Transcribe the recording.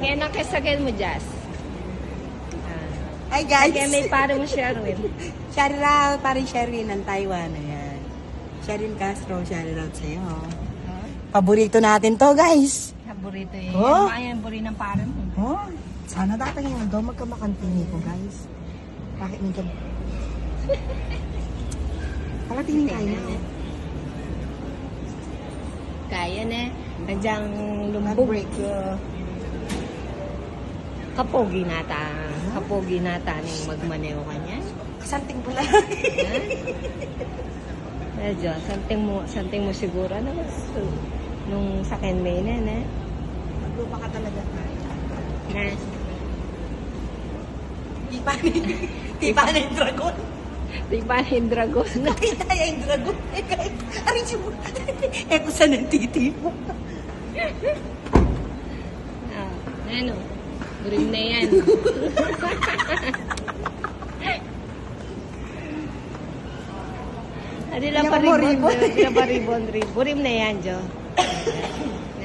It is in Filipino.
Ngayon ang kasagay mo, Jazz. Hi guys! Kaya may pare mo, Sherwin. Shout out, parang Sherwin ng Taiwan. Ayan. Sherwin Castro, shout out sa'yo. Paborito natin to, guys. Paborito eh. Oh. Kaya yung buri ng pare mo? Oh, sana dati ngayon daw magkamakantini ko, guys. Bakit medyo... Pala tingin tayo na. Kaya na. Nandiyan lumbog. Heartbreak. Kapogi nata. Kapogi nata ning magmaneho kanya. Kasanting ko lang. Medyo, santing mo, santing mo siguro. Ano ba? So, nung sa Kenmay na, na? Maglupa ka talaga. Na? Di pa ni... Di pa na yung dragon. Ba yung dragon? Nakita niya yung dragon. Eh, kahit... Aray siya mo. Eh, kung saan ang titi mo. Ah, ano? Green na yan. Lang Hindi pa ribbon? lang pa ribbon, ribbon. Burim na yan, Jo.